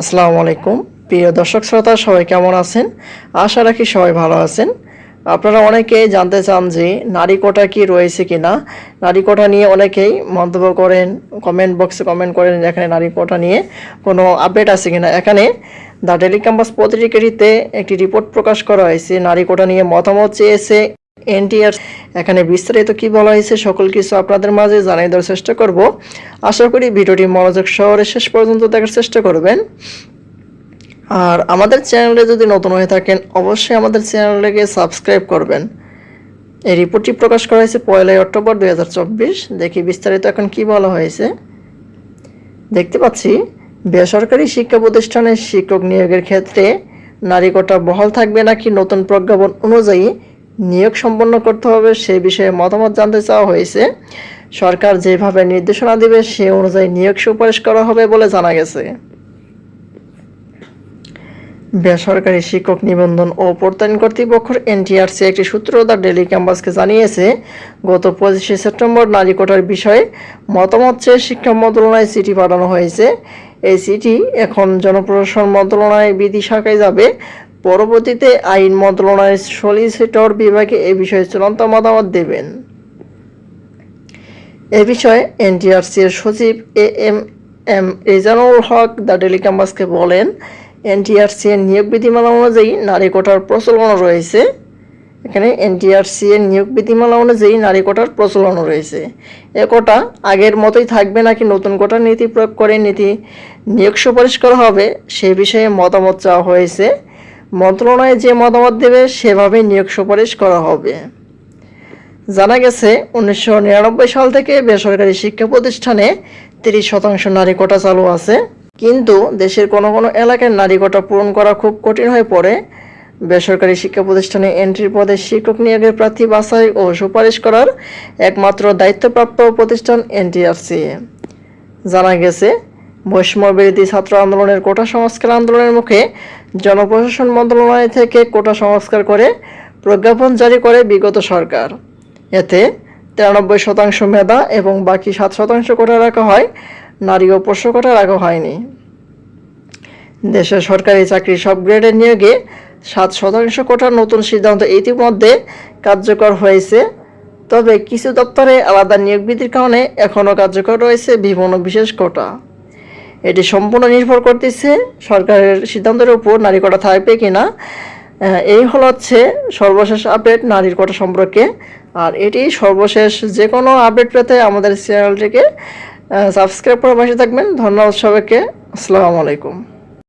আসসালামু আলাইকুম। প্রিয় দর্শক শ্রোতা, সবাই কেমন আছেন? আশা রাখি সবাই ভালো আছেন। আপনারা অনেকেই জানতে চান যে নারী কোটা কি রয়েছে কিনা। নারী কোটা নিয়ে অনেকেই মন্তব্য করেন কমেন্ট বক্সে কমেন্ট করেন এখানে নারী কোটা নিয়ে কোনো আপডেট আছে কিনা। এখানে দ্য ডেলি ক্যাম্পাস পত্রিকাটিতে একটি রিপোর্ট প্রকাশ করা হয়েছে। নারী কোটা নিয়ে মতামত চেয়েছে এনটিআর এখানে বিস্তারিত কি বলা হয়েছে, সকল কিছু আপনাদের মাঝে জানিয়ে দেওয়ার চেষ্টা করব। আশা করি ভিডিওটি মনোযোগ শহরে শেষ পর্যন্ত দেখার চেষ্টা করবেন। আর আমাদের চ্যানেলে যদি নতুন হয়ে থাকেন, অবশ্যই আমাদের চ্যানেলটাকে সাবস্ক্রাইব করবেন। এই রিপোর্টটি প্রকাশ করা হয়েছে পয়লাই অক্টোবর দুই হাজার চব্বিশ। দেখি বিস্তারিত এখন কি বলা হয়েছে। দেখতে পাচ্ছি, বেসরকারি শিক্ষা প্রতিষ্ঠানে শিক্ষক নিয়োগের ক্ষেত্রে নারী কোটা বহাল থাকবে নাকি নতুন প্রজ্ঞাপন অনুযায়ী নিয়োগ সম্পন্ন করতে হবে, সে বিষয়ে মতামত জানতে চাওয়া হয়েছে। সরকার যেভাবে নির্দেশনা দেবে, সে অনুযায়ী নিয়োগ সুপারিশ করা হবে বলে জানা গেছে। বেসরকারি শিক্ষক নিবন্ধন ও প্রত্যয়ন কর্তৃপক্ষের এনটিআরসি একটি সূত্র দ্য ডেলি ক্যাম্পাসকে জানিয়েছে, গত পঁচিশে সেপ্টেম্বর নারী কোটার বিষয়ে মতামত চেয়ে শিক্ষা মন্ত্রণালয়ে চিঠি পাঠানো হয়েছে। এই চিঠি এখন জনপ্রশাসন মন্ত্রণালয়ের বিধি শাখায় যাবে। পরবর্তীতে আইন মন্ত্রণালয়ের সলিসিটর বিভাগে এ বিষয়ে চূড়ান্ত মতামত দেবেন। এ বিষয়ে এনটিআরসি এর সচিব A M M Rezanul Haque the daily ক্যাম্পাসকে বলেন, এনটিআরসি এর নিয়োগ বিধিমালা অনুযায়ী নারী কোটার প্রচলন রয়েছে। এখানে এনটিআরসি এর নিয়োগ বিধিমালা অনুযায়ী নারী কোটার প্রচলন রয়েছে। এ কোটা আগের মতোই থাকবে নাকি নতুন কোটার নীতি প্রয়োগ করে নীতি নিয়োগ সুপারিশ করা হবে, সে বিষয়ে মতামত চাওয়া হয়েছে। মন্ত্রণালয় যে মতামত দেবে সেভাবে নিয়োগ সুপারিশ করা হবে। জানা গেছে, উনিশশো নিরানব্বই সাল থেকে বেসরকারি শিক্ষা প্রতিষ্ঠানে তিরিশ শতাংশ নারী কোটা চালু আছে। কিন্তু দেশের কোনো কোনো এলাকায় নারী কোটা পূরণ করা খুব কঠিন হয়ে পড়ে। বেসরকারি শিক্ষা প্রতিষ্ঠানে এন্ট্রি পদে শিক্ষক নিয়োগের প্রার্থী বাছাই ও সুপারিশ করার একমাত্র দায়িত্বপ্রাপ্ত প্রতিষ্ঠান এনটিআরসি। জানা গেছে বৈষম্য বিরোধী ছাত্র আন্দোলনের কোটা সংস্কার আন্দোলনের মুখে জনপ্রশাসন মন্ত্রণালয় থেকে কোটা সংস্কার করে প্রজ্ঞাপন জারি করে বিগত সরকার। এতে তিরানব্বই শতাংশ মেধা এবং বাকি সাত শতাংশ কোটা রাখা হয়, নারী ও পোষ্য কোটা রাখা হয়নি। দেশের সরকারি চাকরি সব গ্রেডের নিয়োগে সাত শতাংশ কোটার নতুন সিদ্ধান্ত ইতিমধ্যে কার্যকর হয়েছে। তবে কিছু দপ্তরে আলাদা নিয়োগ বিধির কারণে এখনও কার্যকর রয়েছে বিভিন্ন বিশেষ কোটা। এটি সম্পূর্ণ নির্ভর করতেছে সরকারের সিদ্ধান্তের উপর নারী কোটা থাকবে কি না এই হল হচ্ছে সর্বশেষ আপডেট নারীর কটা সম্পর্কে। আর এটি সর্বশেষ যে কোনো আপডেট পেতে আমাদের চ্যানেলটিকে সাবস্ক্রাইব করে পাশে থাকবেন। ধন্যবাদ সবাইকে। আসসালামু আলাইকুম।